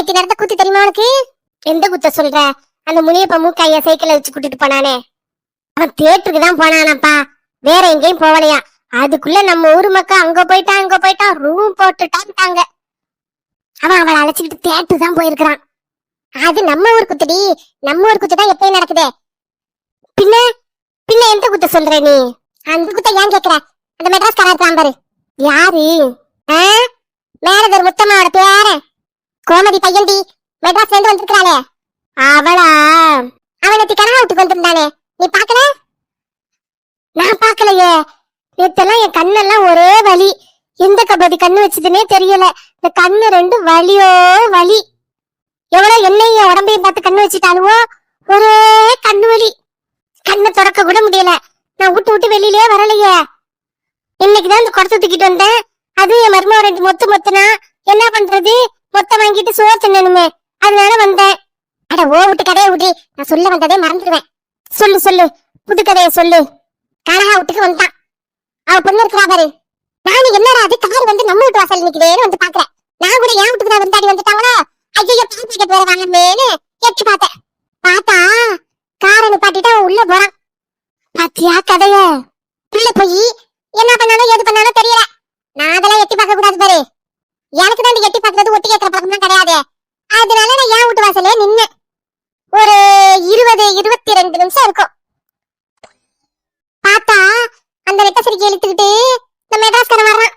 நேத்து நடந்த குத்து தெரியுமா உனக்கு? எந்த குத்த சொல்ற? அந்த முனியப்ப மூக்கைய சைக்கிள வச்சு கூட்டிட்டு போனானே. அவன் தியேட்டருக்கு தான் போனானாப்பா. வேற எங்கேயும் போகலையா? அதுக்குள்ள நம்ம ஊர் மக்கள் அங்க போயிட்டா அங்க போயிட்டா ரூம் போட்டுட்டான்ட்டாங்க. அவன் அவளை அழைச்சிக்கிட்டு தியேட்டர் தான் போயிருக்கிறான். அது நம்ம ஊர் குத்துடி. நம்ம ஊர் குத்து தான் எப்பயும் நடக்குதே. பின்ன பின்ன எந்த குத்த சொல்ற நீ? அந்த குத்த ஏன் கேக்குற? அந்த மெட்ராஸ் தான் பாரு. யாரு? மேலதர் முத்தம்மாவோட பேரன். கோமதி பையன்டி மெட்ராஸ்ல இருந்து வந்திருக்காளே அவளா? அவனுக்கு கனகா வீட்டுக்கு வந்திருந்தானே. நீ பாக்கல நான் பாக்கலையே நேத்தெல்லாம் என் கண்ணெல்லாம் ஒரே வலி. எந்த கபடி கண்ணு வச்சதுன்னே தெரியல. இந்த கண்ணு ரெண்டு வலியோ வலி. எவ்வளவு என்னையும் உடம்பையும் பார்த்து கண்ணு வச்சுட்டாலுவோ ஒரே கண்ணு வலி. கண்ணை திறக்க கூட முடியல. நான் விட்டு விட்டு வெளியிலே வரலையே. இன்னைக்குதான் இந்த குடத்தை தூக்கிட்டு வந்தேன். அது என் மருமக ரெண்டு மொத்து மொத்துனா என்ன பண்றது? மொத்தம் வாங்கிட்டு சோறு தின்னணுமே. அதனால வந்தேன். அட ஓ விட்டு கதையை விட்டு நான் சொல்ல வந்ததே மறந்துடுவேன். சொல்லு சொல்லு. புது கதையை சொல்லு. கனகா வீட்டுக்கு வந்தான் அவ பொண்ணு இருக்கிறா பாரு. நானும் என்னடா அது? கார் வந்து நம்ம வீட்டு வாசல் நிக்கிறேன்னு வந்து பாக்குறேன். நான் கூட என் வீட்டுக்கு தான் விருந்தாடி வந்துட்டாங்களோ? ஐயோ பாக்கெட் வேற வாங்கமேனு எட்டி பார்த்தேன். பார்த்தா காரை நிப்பாட்டிட்டு அவன் உள்ள போறான். பாத்தியா கதைய? பிள்ளை போய் என்ன பண்ணாலும் எது பண்ணாலும் தெரியல. நான் அதெல்லாம் எட்டி பார்க்க கூடாது பாரு. எனக்கு தான் எட்டி பார்க்கறது ஒட்டி கேட்கற பழக்கம்லாம் கிடையாது. அதனால நான் ஏன் வீட்டு வாசலே நின்னேன். ஒரு இருபது இருபத்தி ரெண்டு நிமிஷம் இருக்கும். பார்த்தா அந்த நெட்டசரிக்கை இழுத்துக்கிட்டு நம்ம மெட்ராஸ்காரன் வர்றான்.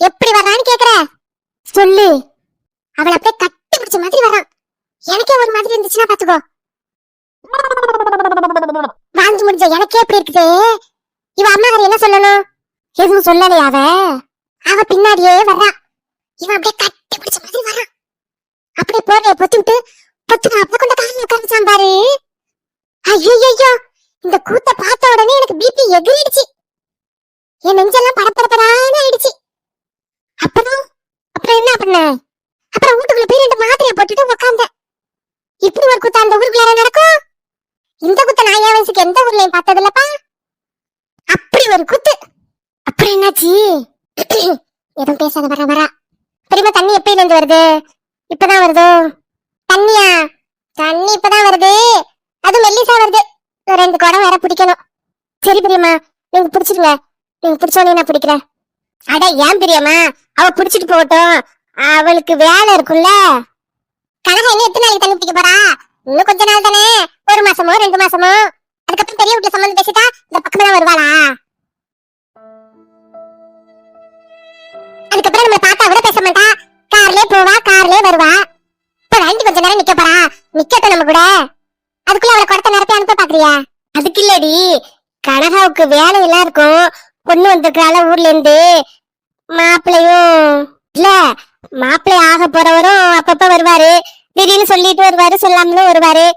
எப்படி வர்றான்னு கேக்குற? சொல்லு. அவளை அப்படியே கட்டி பிடிச்ச மாதிரி வர்றான். எனக்கே ஒரு மாதிரி இருந்துச்சுன்னா பாத்துக்கோ வாழ்ந்து முடிஞ்ச எனக்கே எப்படி இருக்குது? இவ அம்மாக்காரி என்ன சொல்லணும்? எதுவும் சொல்லலையா அவ? அவ பின்னாடியே வர்றான் இவன் அப்படியே கட்டி பிடிச்ச மாதிரி வரான். அப்படியே போர்வைய பொத்தி விட்டு பொத்துக்கு அப்ப கொண்ட காரில் உட்காந்துச்சான் பாரு. ஐயோ இந்த கூத்த பார்த்த உடனே எனக்கு பிபி எகிரிடுச்சு. என் நெஞ்செல்லாம் படப்படப்படான்னு ஆயிடுச்சு. அப்புறம் அப்புறம் என்ன பண்ண? அப்புறம் வீட்டுக்குள்ள போய் ரெண்டு மாத்திரையை போட்டுட்டு உட்காந்தேன் இப்படி ஒரு குத்தா அந்த ஊருக்குள்ள நடக்கும்? இந்த குத்த நான் என் வயசுக்கு எந்த ஊர்லயும் பார்த்தது இல்லப்பா அப்படி ஒரு குத்து. அப்புறம் என்னாச்சு? எதுவும் பேசாத வர வரா. தெரியுமா தண்ணி எப்பயில இருந்து வருது? இப்பதான் வருதோ? தண்ணியா? தண்ணி இப்பதான் வருது. அது மெல்லிசா வருது. ஒரு ரெண்டு குடம் வேற பிடிக்கணும். சரி பிரியம்மா நீங்க பிடிச்சிருங்க நீங்க பிடிச்சோன்னே நான் பிடிக்கிறேன். அட ஏன் பிரியம்மா? அவ பிடிச்சிட்டு போகட்டும். அவளுக்கு வேலை இருக்கும்ல. கனகா என்ன எத்தனை நாளைக்கு தண்ணி பிடிக்க போறா? இன்னும் கொஞ்ச நாள் தானே. ஒரு மாசமோ ரெண்டு மாசமோ? அதுக்கப்புறம் பெரிய வீட்டுல சம்மந்தம் பேசிட்டா இந்த பக்கமே தான் வருவாளா? அதுக்கப்புறம் நம்ம கூட பேச மாட்டா. கார்லயே போவா கார்லயே வருவா. இப்ப வாங்கி கொஞ்ச நேரம் நிக்க போறா. நிக்கட்டும் நம்ம கூட. அதுக்குள்ள அவளை குடத்த நேரத்தை அனுப்ப பாக்குறியா? அதுக்கு இல்லடி. கனகாவுக்கு வேலை எல்லாம் இருக்கும். பொண்ணு வந்திருக்கிறாள ஊர்ல இருந்து மாப்பிள்ளையும் இல்ல மாப்பிள்ளை ஆக போறவரும் அப்பப்ப வருவாரு. திடீர்னு சொல்லிட்டு வருவாரு சொல்லாமலும் வருவாரு.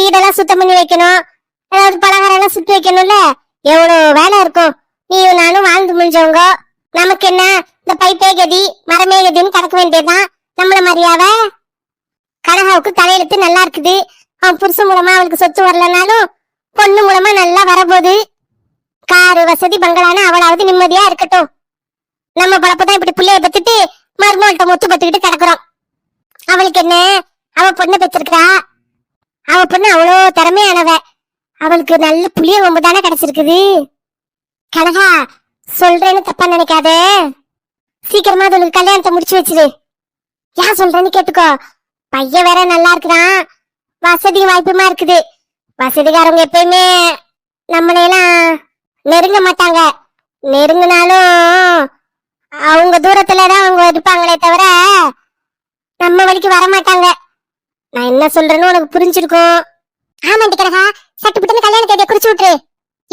வீடெல்லாம் சுத்தம் பண்ணி வைக்கணும். ஏதாவது பலகாரம் எல்லாம் சுத்தி வைக்கணும்ல. எவ்வளவு வேலை இருக்கும். நீயும் நானும் வாழ்ந்து முடிஞ்சவங்க. நமக்கு என்ன? இந்த பைப்பே கதி மரமே கதின்னு கிடக்க வேண்டியதுதான். நம்மள மாதிரியாவ கனகாவுக்கு தலையெழுத்து நல்லா இருக்குது. அவன் புருஷன் மூலமா அவளுக்கு சொத்து வரலனாலும் பொண்ணு மூலமா நல்லா வரப்போகுது. காரு வசதி பங்களான அவளாவது நிம்மதியா இருக்கட்டும். நம்ம பழப்பதான் இப்படி பிள்ளைய பெத்துட்டு மருமகள்கிட்ட முத்து பத்துக்கிட்டு கிடக்குறோம். அவளுக்கு என்ன? அவ பொண்ணு பெற்றிருக்கா அவ பொண்ணு அவ்வளோ திறமையானவ. அவளுக்கு நல்ல புளிய கொம்பு தானே கிடைச்சிருக்குது. கனகா சொல்றேன்னு தப்பா நினைக்காதே. சீக்கிரமா அவளுக்கு கல்யாணத்தை முடிச்சு வச்சிரு. ஏன் சொல்றேன்னு கேட்டுக்கோ. பையன் வேற நல்லா இருக்கிறான். வசதி வாய்ப்புமா இருக்குது. வசதிக்காரங்க எப்பயுமே நம்மளையெல்லாம் நெருங்க மாட்டாங்க. நெருங்கினாலும் அவங்க தூரத்துல தான் அவங்க இருப்பாங்களே தவிர நம்ம வழிக்கு வர மாட்டாங்க நான் என்ன சொல்றேன்னு உனக்கு புரிஞ்சிருக்கும். ஆமாண்டி கிரகா சட்டு புட்டுன்னு கல்யாண தேதியை குறிச்சு விட்டுரு.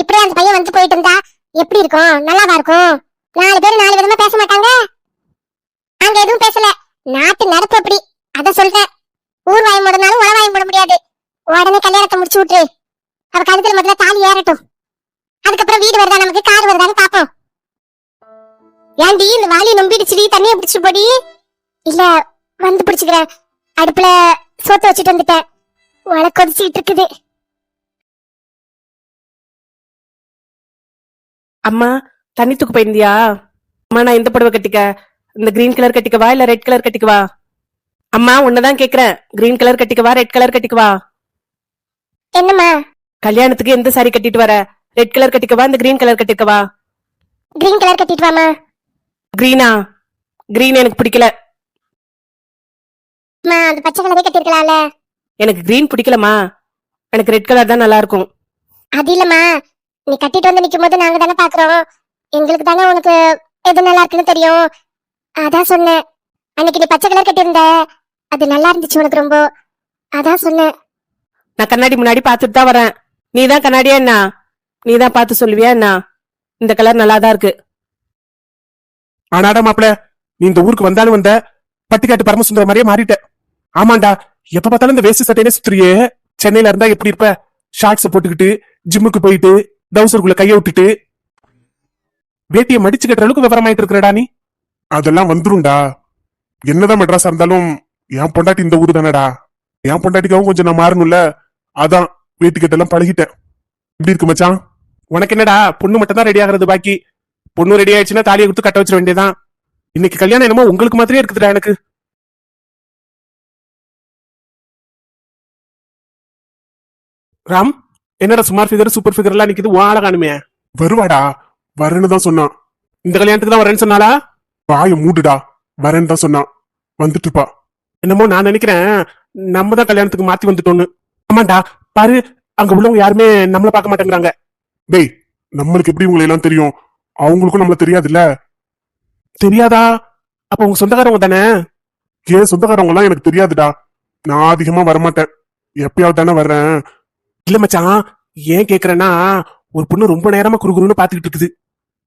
இப்படியே அந்த பையன் வந்து போயிட்டு இருந்தா எப்படி இருக்கும்? நல்லாவா இருக்கும்? நாலு பேர் நாலு விதமா பேச மாட்டாங்க. அங்க எதுவும் பேசல. நாட்டு நடப்பு அப்படி அத சொல்றேன். ஊர் வாயம் போடனாலும் உள வாயம் போட முடியாது. உடனே கல்யாணத்தை முடிச்சு விட்டுரு. அவ கழுத்துல முதல்ல தாலி ஏறட்டும். அதுக்கப்புறம் வீடு வருதா நமக்கு? கார் வருதான்னு பாப்போம். ஏன்டி இந்த வாலி நம்பிடுச்சுடி? தண்ணியை பிடிச்சு போடி? இல்ல வந்து பிடிச்சுக்கிறேன் அடுப்புல சோத்து வச்சுட்டு வந்துட்டேன். உல கொதிச்சுட்டு இருக்குது. அம்மா தண்ணி தூக்கு போயிருந்தியா? அம்மா நான் எந்த புடவை கட்டிக்க. இந்த கிரீன் கலர் கட்டிக்கவா இல்ல ரெட் கலர் கட்டிக்கவா அம்மா உன்னதான் கேக்குறேன். கிரீன் கலர் கட்டிக்கவா ரெட் கலர் கட்டிக்கவா என்னம்மா? கல்யாணத்துக்கு எந்த சாரி கட்டிட்டு வர? ரெட் கலர் கட்டிக்கவா இந்த கிரீன் கலர் கட்டிக்கவா கிரீன் கலர் கட்டிட்டு வாமா கிரீனா கிரீன் எனக்கு பிடிக்கல. அம்மா அந்த பச்சை கலரே கட்டிருக்கலாம்ல. எனக்கு கிரீன் பிடிக்கலமா எனக்கு ரெட் கலர் தான் நல்லா இருக்கும். அது இல்லம்மா. நீ கட்டிட்டு வந்து நிக்கும் போது நாங்க தானே பாக்குறோம். எங்களுக்கு தானே உனக்கு எது நல்லா இருக்குன்னு தெரியும். அதான் சொன்னேன். அன்னைக்கு நீ பச்சை கலர் கட்டியிருந்த. அது நல்லா இருந்துச்சு உனக்கு ரொம்ப. அதான் சொன்னேன். நான் கண்ணாடி முன்னாடி பார்த்துட்டு தான் வரேன். நீ தான் கண்ணாடியா என்ன? நீ தான் பார்த்து சொல்லுவியா என்ன? இந்த கலர் நல்லா தான் இருக்கு. ஆனாடா மாப்பிள நீ இந்த ஊருக்கு வந்தாலும் வந்த பட்டிக்காட்டு பரமசுந்தர மாதிரியே மாறிட்ட. ஆமாண்டா எப்ப பார்த்தாலும் இந்த வேஸ்ட் சட்டையிலே சுத்துறியே. சென்னையில இருந்தா எப்படி இருப்ப? ஷார்ட்ஸ் போட்டுக்கிட்டு ஜிம்முக்கு போயிட்டு டவுசருக்குள்ள கைய விட்டுட்டு வேட்டியை மடிச்சு கட்டுற அளவுக்கு விவரமாயிட்டு இருக்கிறடா நீ? அதெல்லாம் வந்துரும்டா. என்னதான் மெட்ராஸா இருந்தாலும் என் பொண்டாட்டி இந்த ஊரு தானடா. என் பொண்டாட்டிக்காவும் கொஞ்சம் நான் மாறணும்ல. அதான் வேட்டி கட்டெல்லாம் பழகிட்டேன். இப்படி இருக்கு மச்சான்? உனக்கு என்னடா பொண்ணு மட்டும் தான் ரெடி ஆகுறது பாக்கி. பொண்ணு ரெடி ஆயிடுச்சுன்னா தாலியை கொடுத்து கட்ட வச்சிட வேண்டியதான் இன்னைக்கு கல்யாணம் என்னமோ உங்களுக்கு மாதிரியே இருக்குதுடா எனக்கு. ராம் என்னடா சுமார் ஃபிகர் சூப்பர் ஃபிகர் எல்லாம் நிக்குது? வாழ காணுமே. வருவாடா. வரேன்னு தான் சொன்னான். இந்த கல்யாணத்துக்கு தான் வரேன்னு சொன்னாலா வாய மூடுடா வரேன்னு தான் சொன்னான். வந்துட்டு இருப்பா. என்னமோ நான் நினைக்கிறேன் நம்ம தான் கல்யாணத்துக்கு மாத்தி வந்துட்டோன்னு ஆமாண்டா பாரு அங்க உள்ளவங்க யாருமே நம்மள பார்க்க மாட்டேங்கிறாங்க. டேய் நம்மளுக்கு எப்படி உங்களை எல்லாம் தெரியும்? அவங்களுக்கும் நம்மள தெரியாதுல்ல? தெரியாதா? அப்ப உங்க சொந்தக்காரவங்க தானே? ஏன் சொந்தக்காரவங்க எல்லாம் எனக்கு தெரியாதுடா. நான் அதிகமா வரமாட்டேன். எப்பயாவது தானே வர்றேன். இல்ல மச்சான் ஏன் கேக்குறேன்னா ஒரு பொண்ணு ரொம்ப நேரமா குறுகுறுன்னு பாத்துக்கிட்டு இருக்குது.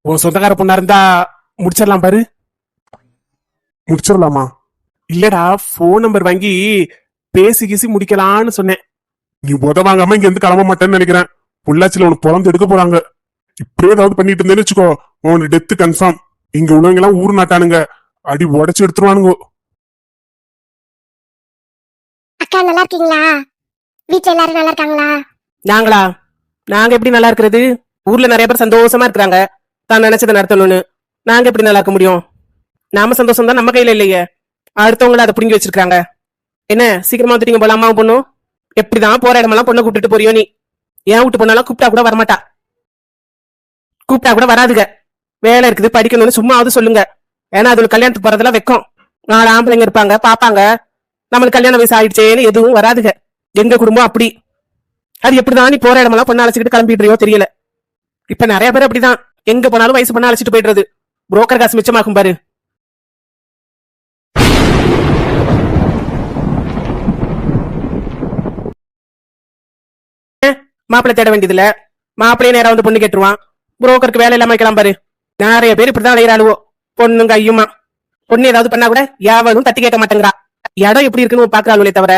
உன் சொந்தக்கார பொண்ணா இருந்தா முடிச்சிடலாம் பாரு. முடிச்சிடலாமா? இல்லடா ஃபோன் நம்பர் வாங்கி பேசி கீசி முடிக்கலான்னு சொன்னேன். நீ உத வாங்காம இங்க இருந்து கிளம்ப மாட்டேன்னு நினைக்கிறேன். பொள்ளாச்சியில உனக்கு பிறந்து எடுக்க போறாங்க. இப்படியே ஏதாவது பண்ணிட்டு இருந்தேன்னு வச்சுக்கோ. உனக்கு டெத்து கன்ஃபார்ம் இங்க உள்ளவங்க எல்லாம் ஊர் நாட்டானுங்க. அடி உடைச்சு எடுத்துருவானுங்க. அக்கா நல்லா இருக்கீங்களா? வீட்ல எல்லாரும் நல்லா இருக்காங்களா? நாங்களா? நாங்க எப்படி நல்லா இருக்கிறது? ஊர்ல நிறைய பேர் சந்தோஷமா இருக்கிறாங்க. தான் நினைச்சதை நடத்தணும்னு. நாங்க எப்படி நல்லாக்க முடியும்? நாம சந்தோஷம் தான் நம்ம கையில இல்லையே. அடுத்தவங்கள அதை புடுங்கி வச்சிருக்காங்க. என்ன சீக்கிரமா வந்துட்டீங்க போல அம்மாவும் பொண்ணும்? எப்படிதான் போற இடமெல்லாம் பொண்ணை கூப்பிட்டுட்டு போறியோ நீ? ஏன் விட்டு பொண்ணெல்லாம் கூப்பிட்டா கூட வரமாட்டா. கூப்பிட்டா கூட வராதுங்க. வேலை இருக்குது படிக்கணும்னு சும்மாவது சொல்லுங்க. ஏன்னா அது கல்யாணத்துக்கு போறதெல்லாம் வைக்கும். நாலு ஆம்பளைங்க இருப்பாங்க பாப்பாங்க. நம்மளுக்கு கல்யாண வயசு ஆயிடுச்சேன்னு எதுவும் வராதுங்க. எங்க குடும்பம் அப்படி. அது எப்படிதான் நீ போற இடமெல்லாம் பொண்ணு அழைச்சிட்டு கிளம்பிடுறியோ தெரியல. இப்ப நிறைய பேர் அப்படிதான். எங்க போனாலும் வயசு பண்ண அழைச்சிட்டு போயிடுறது. புரோக்கர் காசு மிச்சமாகும் பாரு. மாப்பிள்ளை தேட வேண்டியதுல மாப்பிள்ளையே நேரம் வந்து பொண்ணு கேட்டுருவான். புரோக்கருக்கு வேலை இல்லாம வைக்கலாம் பாரு. நிறைய பேர் இப்படிதான் அலையிறாளுவோ பொண்ணுங்க ஐயுமா பொண்ணு ஏதாவது பண்ணா கூட யாவலும் தட்டி கேட்க மாட்டேங்கிறா. இடம் எப்படி இருக்குன்னு பாக்குறாங்களே தவிர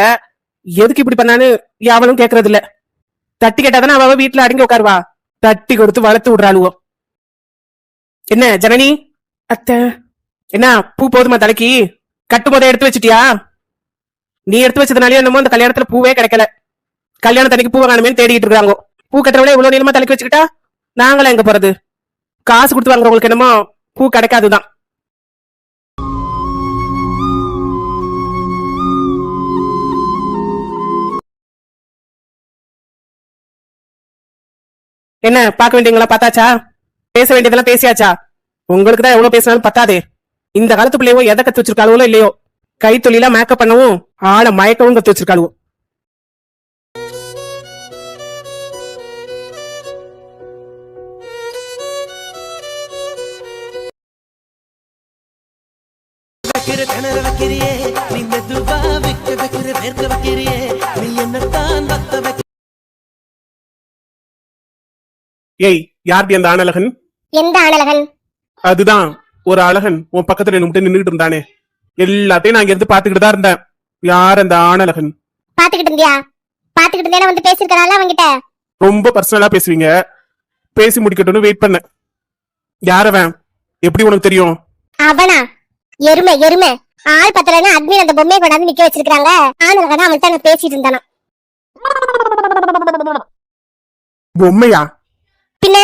எதுக்கு இப்படி பண்ணான்னு யாவலும் கேக்குறது இல்ல தட்டி கேட்டாதானே அவ அவ வீட்டுல அடங்கி உட்காருவா. தட்டி கொடுத்து வளர்த்து விடுறாளுவோ என்ன ஜனனி? அத்த என்ன பூ போதுமா தலைக்கு? கட்டு போதே எடுத்து வச்சிட்டியா? நீ எடுத்து வச்சதுனாலே என்னமோ அந்த கல்யாணத்துல பூவே கிடைக்கல. கல்யாணம் தனிக்கு பூவை காணுமே தேடிட்டு இருக்காங்க. பூ கட்டுறவளே இவ்வளவு நீளமா தலைக்கு வச்சுக்கிட்டா நாங்களே எங்க போறது? காசு கொடுத்து வாங்குறவங்களுக்கு என்னமோ பூ கிடைக்காதுதான். என்ன பார்க்க வேண்டியங்களா பார்த்தாச்சா? பேச வேண்டியதெல்லாம் பேசியாச்சா? உங்களுக்கு தான் எவ்வளவு பேசினாலும் பத்தாதே. இந்த காலத்து பிள்ளையோ எதை கத்து வச்சிருக்காளோ இல்லையோ? கைத்தொழிலா மேக்கப் பண்ணவும் ஆளை மயக்கவும் கத்து வச்சிருக்காளுவோ? ஏய் யார்டி அந்த ஆணழகன் எந்த அனலகன் அதுதான் ஒரு அழகன் உன் பக்கத்துல நின்று நின்றுட்டு இருந்தானே. எல்லாத்தையும் நான் இங்க இருந்து பாத்துக்கிட்டு தான் இருந்தேன். யார் அந்த ஆணழகன்? பாத்துக்கிட்டு இருந்தியா? பாத்துக்கிட்டு இருந்தேனா வந்து பேசிருக்கனால அவன்கிட்ட? ரொம்ப பர்சனலா பேசுவீங்க. பேசி முடிக்கட்டும்னு வெயிட் பண்ணேன். யார் அவன்? எப்படி உனக்கு தெரியும்? அவனா? எருமை எருமை. ஆள் பத்தலன்னு அட்மின் அந்த பொம்மையை கொண்டாந்து நிக்க வச்சிருக்காங்க ஆனலகனா அவன்கிட்ட அங்க பேசிட்டு இருந்தானா. பொம்மையா? பின்ன?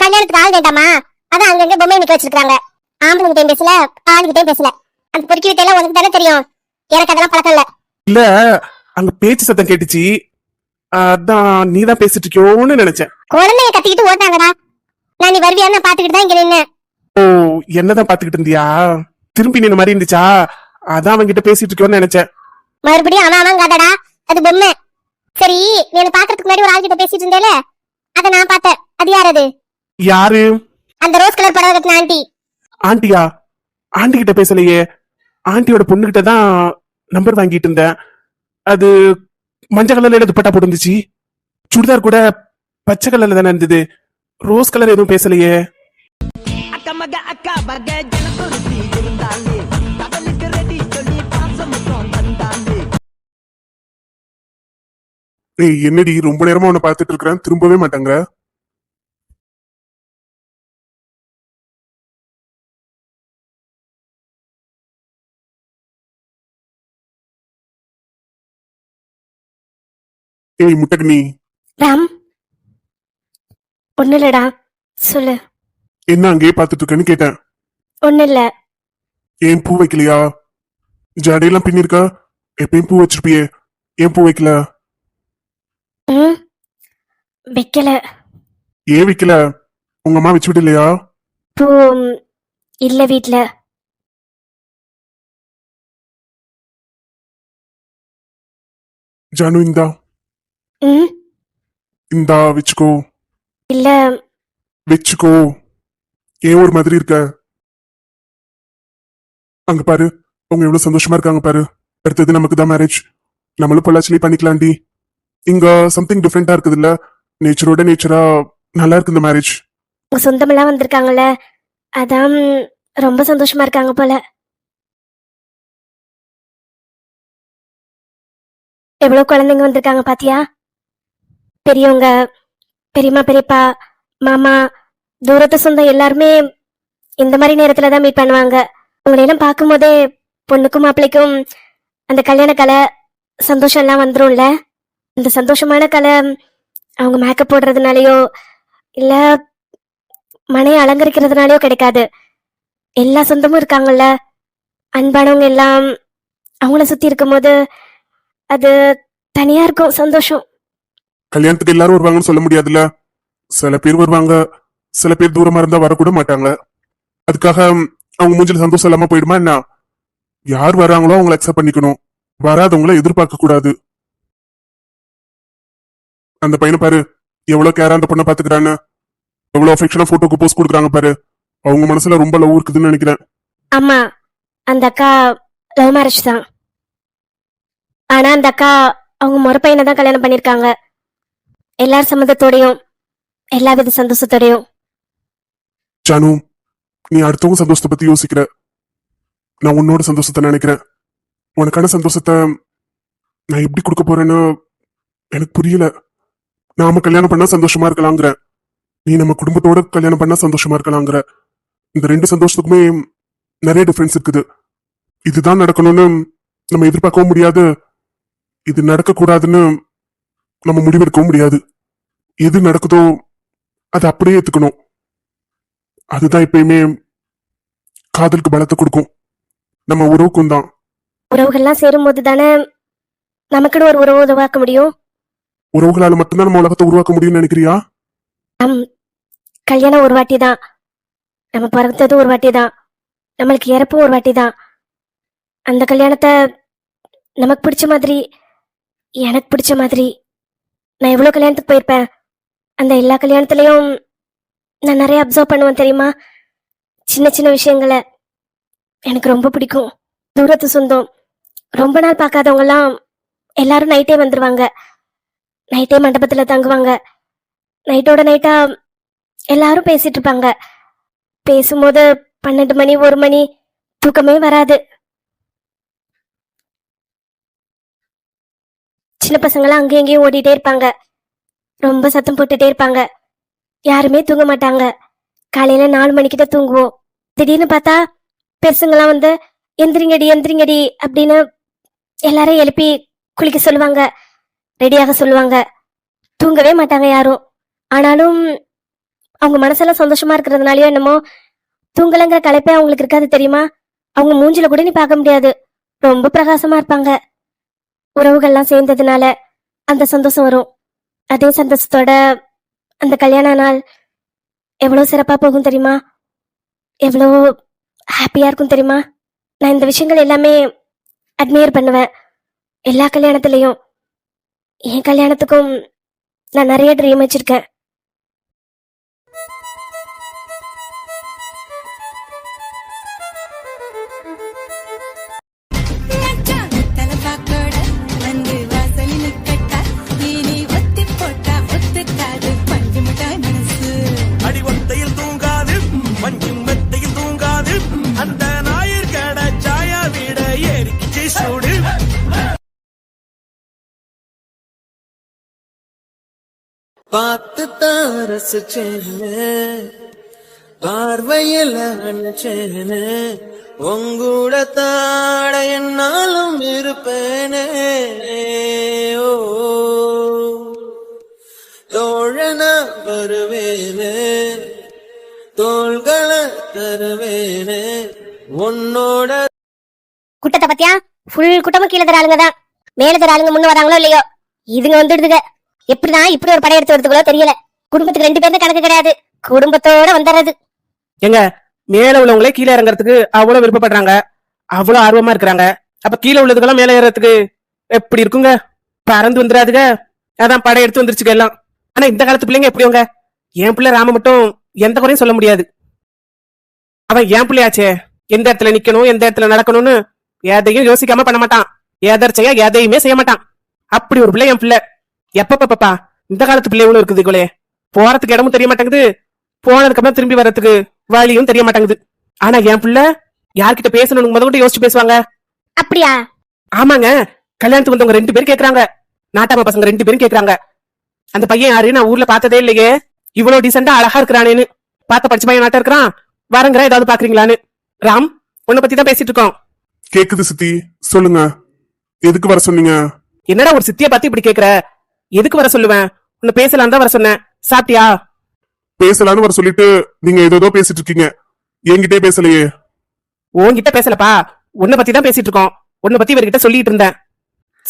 கல்யாணத்துக்கு ஆள் வேண்டாமா? அதான் அங்கங்க பொம்மையை நிக்க வச்சிருக்காங்க ஆம்பளைங்கிட்டையும் பேசல ஆளுகிட்டையும் பேசல. அந்த பொறுக்கி வித்தையெல்லாம் உனக்கு தானே தெரியும். எனக்கு அதெல்லாம் பழக்கம் இல்ல. இல்ல அங்க பேச்சு சத்தம் கேட்டுச்சு. அதான் நீதான் பேசிட்டு இருக்கியோன்னு நினைச்சேன். குழந்தைய கத்திக்கிட்டு ஓட்டாங்கடா நான் நீ வருவியான்னு பாத்துக்கிட்டு தான் இங்க நின்னேன். ஓ என்னதான் பாத்துக்கிட்டு இருந்தியா? திரும்பி நின்ன மாதிரி இருந்துச்சா? அதான் அவன்கிட்ட பேசிட்டு இருக்கியோன்னு நினைச்சேன். மறுபடியும் அவன் அவன் கதடா. அது பொம்மை. சரி நீ என்ன பாக்குறதுக்கு முன்னாடி ஒரு ஆள் கிட்ட பேசிட்டு இருந்தேல? அத நான் பார்த்தேன். அது யார் அது? யாரு? அந்த ரோஸ் கலர் புடவை கட்டின ஆண்டி. ஆண்டியா? ஆண்டி கிட்ட பேசலையே. ஆண்டியோட பொண்ணுகிட்ட தான் நம்பர் வாங்கிட்டு இருந்தேன். அது மஞ்சள் கலர்ல துப்பட்டா போட்டுருந்துச்சு. சுடிதார் கூட பச்சை கலர்ல தானே இருந்தது. ரோஸ் கலர் எதுவும் பேசலையே. என்னடி ரொம்ப நேரமா உன்னை பார்த்துட்டு இருக்கிறேன். திரும்பவே மாட்டாங்க ஏய் முட்டகனி. ராம் ஒண்ணு இல்லடா சொல்லு. என்ன அங்கேயே பார்த்துட்டு இருக்கேன்னு கேட்டேன். ஒண்ணு இல்ல. ஏன் பூ வைக்கலையா? ஜடையெல்லாம் பின்னிருக்கா? எப்பயும் பூ வச்சிருப்பியே. ஏன் பூ வைக்கல? ம் வைக்கல. ஏன் வைக்கல? உங்க அம்மா வச்சு விடலையா பூ இல்ல வீட்ல. ஜானு இந்தா. ம்? இந்தா வச்சுக்கோ. இல்ல. வச்சுக்கோ. ஏன் ஒரு மாதிரி இருக்க? அங்க பாரு. அவங்க எவ்வளவு சந்தோஷமா இருக்காங்க பாரு. அடுத்தது நமக்கு தான் மேரேஜ் நம்மளும் பொள்ளாச்சிலே பண்ணிக்கலாம்டி இங்க சம்திங் டிஃப்ரெண்டா இருக்குது இல்ல நேச்சரோட நேச்சரா நல்லா இருக்கு இந்த மேரேஜ் உங்க சொந்தமெல்லாம் வந்திருக்காங்கல்ல. அதான் ரொம்ப சந்தோஷமா இருக்காங்க போல. எவ்வளவு குழந்தைங்க வந்திருக்காங்க பாத்தியா? பெரியவங்க பெரியம்மா பெரியப்பா மாமா தூரத்து சொந்தம் எல்லாருமே இந்த மாதிரி நேரத்துல தான் மீட் பண்ணுவாங்க. உங்களையெல்லாம் பார்க்கும்போதே பொண்ணுக்கும் மாப்பிள்ளைக்கும் அந்த கல்யாண கலை சந்தோஷம் எல்லாம் வந்துரும்ல? அந்த சந்தோஷமான கலை அவங்க மேக்கப் போடுறதுனாலயோ இல்ல மனையை அலங்கரிக்கிறதுனாலயோ கிடைக்காது. எல்லா சொந்தமும் இருக்காங்கல்ல? அன்பானவங்க எல்லாம் அவங்கள சுத்தி இருக்கும்போது அது தனியா இருக்கும் சந்தோஷம். கல்யாணத்துக்கு எல்லாரும் வருவாங்கன்னு சொல்ல முடியாதுல்ல? சில பேர் வருவாங்க. சில பேர் தூரமா இருந்தா வரக்கூட மாட்டாங்க. அதுக்காக அவங்க மூஞ்சில சந்தோஷம் இல்லாம போயிடுமா என்ன? யார் வராங்களோ அவங்களை அக்செப்ட் பண்ணிக்கணும். வராதவங்கள எதிர்பார்க்க கூடாது. அந்த பையனை பாரு எவ்வளவு கேரா அந்த பொண்ணை பாத்துக்கிறான்னு. எவ்வளவு அஃபெக்ஷனா போட்டோக்கு போஸ்ட் கொடுக்குறாங்க பாரு. அவங்க மனசுல ரொம்ப லவ் இருக்குதுன்னு நினைக்கிறேன். ஆமா அந்த அக்கா லவ் மேரேஜ் தான். ஆனா அந்த அக்கா அவங்க முறை பையனை தான் கல்யாணம் பண்ணிருக்காங்க எல்லார் சம்மதத்தோடையும் எல்லா வித சந்தோஷத்தோடையும். ஜானு நீ அடுத்தவங்க சந்தோஷத்தை பத்தி யோசிக்கிற. நான் உன்னோட சந்தோஷத்தை நினைக்கிறேன். உனக்கான சந்தோஷத்தை நான் எப்படி கொடுக்க போறேன்னு எனக்கு புரியல. நாம கல்யாணம் பண்ணா சந்தோஷமா இருக்கலாங்கிற நீ நம்ம குடும்பத்தோட கல்யாணம் பண்ணா சந்தோஷமா இருக்கலாங்கிற இந்த ரெண்டு சந்தோஷத்துக்குமே நிறைய டிஃபரன்ஸ் இருக்குது. இதுதான் நடக்கணும்னு நம்ம எதிர்பார்க்கவும் முடியாது. இது நடக்கக்கூடாதுன்னு நம்ம முடிவெடுக்கவும் முடியாது. எது நடக்குதோ அதை அப்படியே ஏத்துக்கணும். அதுதான் எப்பயுமே காதலுக்கு பலத்தை கொடுக்கும். நம்ம உறவுக்கும் தான். உறவுகள்லாம் சேரும்போது தானே நமக்குன்னு ஒரு உறவு உருவாக்க முடியும்? உறவுகளால மட்டும்தான் நம்ம உலகத்தை உருவாக்க முடியும்னு நினைக்கிறியா? நம் கல்யாணம் ஒரு வாட்டி தான். நம்ம பிறந்ததும் ஒரு வாட்டி தான். நம்மளுக்கு இறப்பும் ஒரு வாட்டி தான். அந்த கல்யாணத்தை நமக்கு பிடிச்ச மாதிரி எனக்கு பிடிச்ச மாதிரி நான் எவ்வளோ கல்யாணத்துக்கு போயிருப்பேன். அந்த எல்லா கல்யாணத்துலேயும் நான் நிறைய அப்சர்வ் பண்ணுவேன் தெரியுமா? சின்ன சின்ன விஷயங்களை. எனக்கு ரொம்ப பிடிக்கும். தூரத்து சொந்தம். ரொம்ப நாள் பார்க்காதவங்கலாம் எல்லாரும் நைட்டே வந்துடுவாங்க நைட்டே மண்டபத்தில் தங்குவாங்க. நைட்டோட நைட்டா எல்லாரும் பேசிட்டு இருப்பாங்க. பேசும்போது பன்னெண்டு மணி ஒரு மணி தூக்கமே வராது. சின்ன பசங்களாம் அங்கேயும் இங்கேயும் ஓடிட்டே இருப்பாங்க. ரொம்ப சத்தம் போட்டுட்டே இருப்பாங்க. யாருமே தூங்க மாட்டாங்க. காலையில நாலு மணிக்கிட்ட தூங்குவோம். திடீர்னு பார்த்தா பெருசுங்கெல்லாம் வந்து எந்திரிங்கடி எந்திரிங்கடி அப்படின்னு எல்லாரையும் எழுப்பி குளிக்க சொல்லுவாங்க. ரெடியாக சொல்லுவாங்க. தூங்கவே மாட்டாங்க யாரும். ஆனாலும் அவங்க மனசெல்லாம் சந்தோஷமா இருக்கிறதுனாலயோ என்னமோ தூங்கலங்கிற களைப்பே அவங்களுக்கு இருக்காது தெரியுமா? அவங்க மூஞ்சில கூட நீ பார்க்க முடியாது. ரொம்ப பிரகாசமா இருப்பாங்க. உறவுகள்லாம் சேர்ந்ததுனால அந்த சந்தோஷம் வரும். அதே சந்தோஷத்தோட அந்த கல்யாண நாள் எவ்வளோ சிறப்பாக போகும் தெரியுமா? எவ்வளோ ஹாப்பியாக இருக்கும் தெரியுமா? நான் இந்த விஷயங்கள் எல்லாமே அட்மையர் பண்ணுவேன். எல்லா கல்யாணத்துலேயும். என் கல்யாணத்துக்கும் நான் நிறைய ட்ரீம் வச்சுருக்கேன். பார்த்து தான் ரசிச்சேன்னு பார்வையில் நினைச்சேன்னு உங்கூட தாட என்னாலும் இருப்பேனே. ஓ. தோழனா வருவேனே. தோள்களை தருவேனே. உன்னோட கூட்டத்தை பத்தியா? ஃபுல் கூட்டமும் கீழே தர ஆளுங்க தான் மேல தர ஆளுங்க முன்ன வராங்களோ இல்லையோ? இதுங்க வந்துடுதுங்க. எப்படின்னா இப்படி ஒரு படம் எடுத்து தெரியல. குடும்பத்துக்கு ரெண்டு பேரும் கணக்கு கிடையாது. குடும்பத்தோட வந்துடுறது எங்க மேல உள்ளவங்களே கீழே இறங்குறதுக்கு அவ்வளவு விருப்பப்படுறாங்க. அவ்வளவு ஆர்வமா இருக்கிறாங்க. அப்ப கீழே உள்ளதுக்கெல்லாம் மேல ஏறதுக்கு எப்படி இருக்குங்க? பறந்து வந்துடாதுங்க. அதான் படம் எடுத்து வந்துருச்சுங்க எல்லாம். ஆனா இந்த காலத்து பிள்ளைங்க எப்படிங்க என் பிள்ளை ராம மட்டும் எந்த குறையும் சொல்ல முடியாது. அவன் என் பிள்ளையாச்சே. எந்த இடத்துல நிக்கணும் எந்த இடத்துல நடக்கணும்னு எதையும் யோசிக்காம பண்ண மாட்டான். எதர்ச்சையா எதையுமே செய்ய மாட்டான். அப்படி ஒரு பிள்ளை என் பிள்ளை. எப்ப பாப்பா இந்த காலத்து பிள்ளைகளும் இருக்குது இவளே? போறதுக்கு இடமும் தெரிய மாட்டேங்குது. போனதுக்கு அப்புறம் திரும்பி வர்றதுக்கு வழியும் தெரிய மாட்டேங்குது. ஆனா என் பிள்ளை யார்கிட்ட பேசணும் முத கூட யோசிச்சு பேசுவாங்க. அப்படியா? ஆமாங்க. கல்யாணத்துக்கு வந்தவங்க ரெண்டு பேரும் கேக்குறாங்க. நாட்டாம பசங்க ரெண்டு பேரும் கேக்குறாங்க. அந்த பையன் யாரு? நான் ஊர்ல பார்த்ததே இல்லையே. இவ்வளவு டீசெண்டா அழகா இருக்கிறானேன்னு. பார்த்த படிச்ச பையன் நாட்டா இருக்கிறான். வரங்கிற ஏதாவது பாக்குறீங்களான்னு ராம் உன்னை பத்தி தான் பேசிட்டு இருக்கோம். கேக்குது சித்தி. சொல்லுங்க. எதுக்கு வர சொன்னீங்க? என்னடா ஒரு சித்திய பத்தி இப்படி கேக்குற? எதுக்கு வர சொல்லுவேன்? உன்னை பேசலாம் தான் வர சொன்னேன். சாப்பிட்டியா? பேசலான்னு வர சொல்லிட்டு நீங்க ஏதோ பேசிட்டு இருக்கீங்க. என்கிட்டயே பேசலையே. உன்கிட்ட பேசலப்பா. உன்னை பத்தி தான் பேசிட்டு இருக்கோம். உன்னை பத்தி இவர்கிட்ட சொல்லிட்டு இருந்தேன்.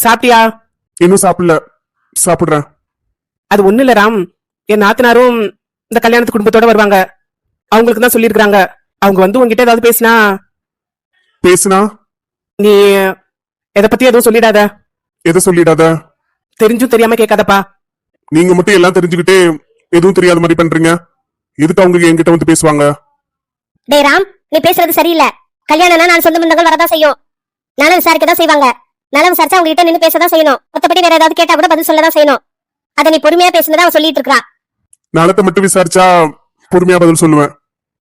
சாப்பிட்டியா? இன்னும் சாப்பிடல. சாப்பிடுறேன். அது ஒண்ணு இல்ல ராம். என் நாத்தனாரும் இந்த கல்யாணத்து குடும்பத்தோட வருவாங்க. அவங்களுக்கு தான் சொல்லியிருக்காங்க அவங்க வந்து உன்கிட்ட ஏதாவது பேசினா? பேசுனா? நீ எதை பத்தி எதுவும் சொல்லிடாத. எதை சொல்லிடாத? தெரிஞ்சும் தெரியாம கேட்காதப்பா. நீங்க மட்டும் எல்லாம் தெரிஞ்சுக்கிட்டே எதுவும் தெரியாத மாதிரி பண்றீங்க? எதுக்கு அவங்க என்கிட்ட வந்து பேசுவாங்க? டேய் ராம் நீ பேசுறது சரியில்லை. கல்யாணம்னா நான் சொந்த பந்தங்கள் வரதான் செய்யும். நானும் விசாரிக்க தான் செய்வாங்க. நல்லா விசாரிச்சா அவங்க கிட்ட நின்னு பேசதான் செய்யணும். மத்தபடி வேற ஏதாவது கேட்டா கூட பதில் சொல்லதான் செய்யணும். அதை நீ பொறுமையா பேசுனதா அவன் சொல்லிட்டு இருக்கா நலத்தை மட்டும் விசாரிச்சா பொறுமையா பதில் சொல்லுவேன்.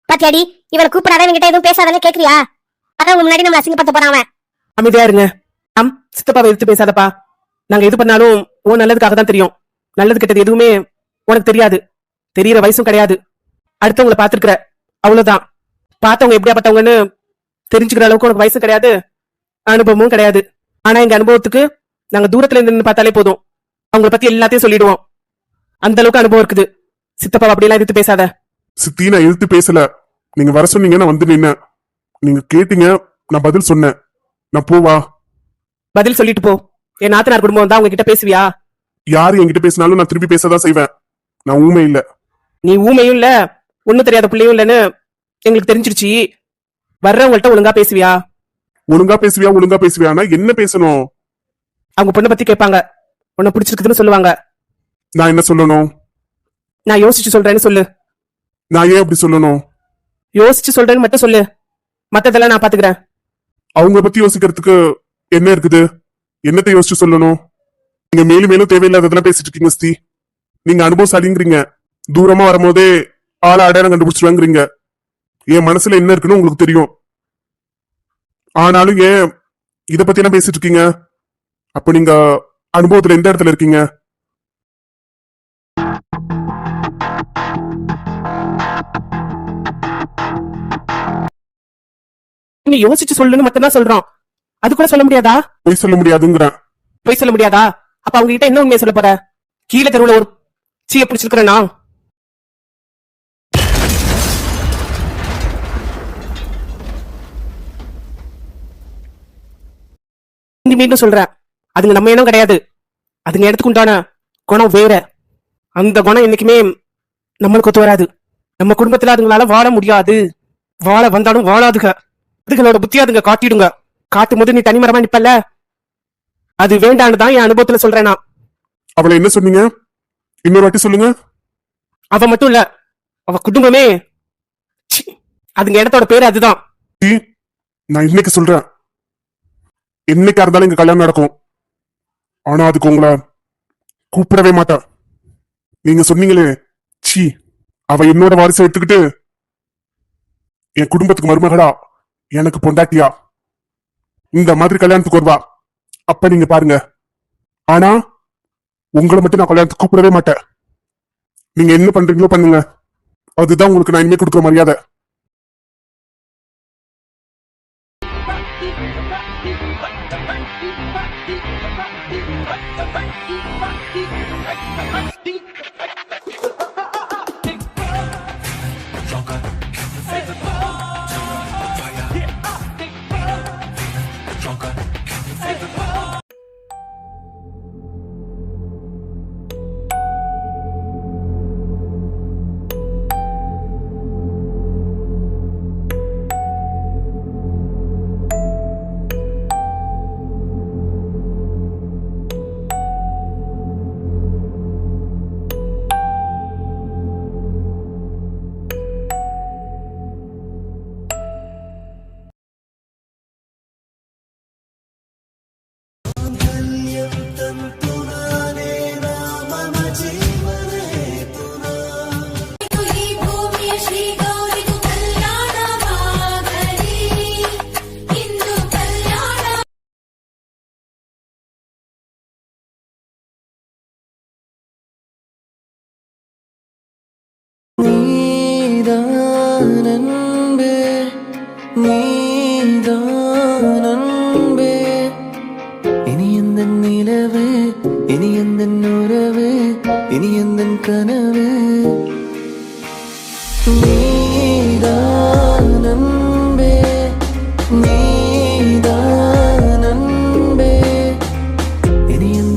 பாத்தியாடி இவனை கூப்பிடாத இவங்கிட்ட எதுவும் பேசாதானே கேக்குறியா? அதான் உங்க முன்னாடி நம்ம அசிங்கப்படுத்த போறான் அவன். அமைதியா இருங்க. ராம் சித்தப்பாவை எடுத்து பேசாதப்பா. நாங்க எது பண்ணாலும் உன் நல்லதுக்காக தான் தெரியும். நல்லது கெட்டது எதுவுமே உனக்கு தெரியாது. தெரியற வயசும் கிடையாது. அடுத்தவங்களை பாத்துருக்கிற அவ்வளவுதான். பார்த்தவங்க எப்படியாப்பட்டவங்கன்னு தெரிஞ்சுக்கிற அளவுக்கு உனக்கு வயசும் கிடையாது. அனுபவமும் கிடையாது. ஆனா எங்க அனுபவத்துக்கு நாங்க தூரத்துல இருந்து நின்னு பார்த்தாலே போதும். அவங்கள பத்தி எல்லாத்தையும் சொல்லிடுவோம். அந்த அளவுக்கு அனுபவம் இருக்குது. சித்தப்பா அப்படியெல்லாம் எதிர்த்து பேசாத. சித்தி நான் இழுத்து பேசல. நீங்க வர சொன்னீங்க நான் வந்து நின்னேன். நீங்க கேட்டீங்க நான் பதில் சொன்னேன். நான் போவா பதில் சொல்லிட்டு போ. என் நாத்தனார் குடும்பம் வந்தா அவங்க கிட்ட பேசுவியா? யாரு என்கிட்ட பேசினாலும் நான் திருப்பி பேசதான் செய்வேன். நான் ஊமை இல்ல. நீ ஊமையும் இல்ல ஒண்ணும் தெரியாத பிள்ளையும் இல்லைன்னு எங்களுக்கு தெரிஞ்சிருச்சு. வர்றவங்கள்ட்ட ஒழுங்கா பேசுவியா? ஒழுங்கா பேசுவியா ஒழுங்கா பேசுவியானா என்ன பேசணும்? அவங்க பொண்ணை பத்தி கேட்பாங்க. உன்னை பிடிச்சிருக்குதுன்னு சொல்லுவாங்க. நான் என்ன சொல்லணும்? நான் யோசிச்சு சொல்றேன்னு சொல்லு. நான் ஏன் அப்படி சொல்லணும்? யோசிச்சு சொல்றேன்னு மட்டும் சொல்லு. மத்ததெல்லாம் நான் பாத்துக்கிறேன். அவங்க பத்தி யோசிக்கிறதுக்கு என்ன இருக்குது? என்னத்தை யோசிச்சு சொல்லணும்? நீங்க மேலும் மேலும் தேவையில்லாததெல்லாம் பேசிட்டு இருக்கீங்க ஸ்தி நீங்க அனுபவசாலிங்கிறீங்க. தூரமா வரும்போதே ஆள அடையாளம் கண்டுபிடிச்சிருவாங்கிறீங்க. என் மனசுல என்ன இருக்குன்னு உங்களுக்கு தெரியும். ஆனாலும் ஏன் இத பத்தி என்ன பேசிட்டு இருக்கீங்க? அப்ப நீங்க அனுபவத்துல எந்த இடத்துல இருக்கீங்க? நீ யோசிச்சு சொல்லுன்னு மட்டும் தான் சொல்றான். அது கூட சொல்ல முடியாதா? பொய் சொல்ல முடியாதுங்கிறேன். போய் சொல்ல முடியாதா? அப்ப அவங்க கிட்ட என்ன உண்மையை சொல்ல போற? கீழே தெருவுல ஒரு சீய பிடிச்சிருக்கிறேன்னா மீண்டும் சொல்றேன் அதுங்க நம்ம இனம் கிடையாது. அதுங்க இடத்துக்கு உண்டான குணம் வேற? அந்த குணம் என்னைக்குமே நம்மளுக்கு ஒத்து வராது. நம்ம குடும்பத்துல அதுங்களால வாழ முடியாது. வாழ வந்தாலும் வாழாதுங்க. அதுகளோட புத்தி அதுங்க காட்டிடுங்க. காட்டும் போது நீ தனிமரமா நிப்பல்ல? அது வேண்டான்னு தான் என் அனுபவத்துல சொல்றேன். நான் அவளை என்ன சொன்னீங்க? இன்னொரு வாட்டி சொல்லுங்க. அவ மட்டும் இல்ல அவ குடும்பமே. ச்சீ, அதுங்க இடத்தோட பேரு அதுதான். டி, நான் இன்னைக்கு சொல்றேன். என்னைக்கா இருந்தாலும் இங்க கல்யாணம் நடக்கும். ஆனா அதுக்கு உங்களை கூப்பிடவே மாட்டேன் நீங்க சொன்னீங்களே சி அவ என்னோட வாரிசை எடுத்துக்கிட்டு என் குடும்பத்துக்கு மருமகளா எனக்கு பொண்டாட்டியா? இந்த மாதிரி கல்யாணத்துக்கு வருவா. அப்ப நீங்க பாருங்க. ஆனா உங்களை மட்டும் நான் கல்யாணத்துக்கு கூப்பிடவே மாட்டேன். நீங்க என்ன பண்றீங்களோ பண்ணுங்க. அதுதான் உங்களுக்கு நான் இனிமே கொடுக்குற மரியாதை. ಈ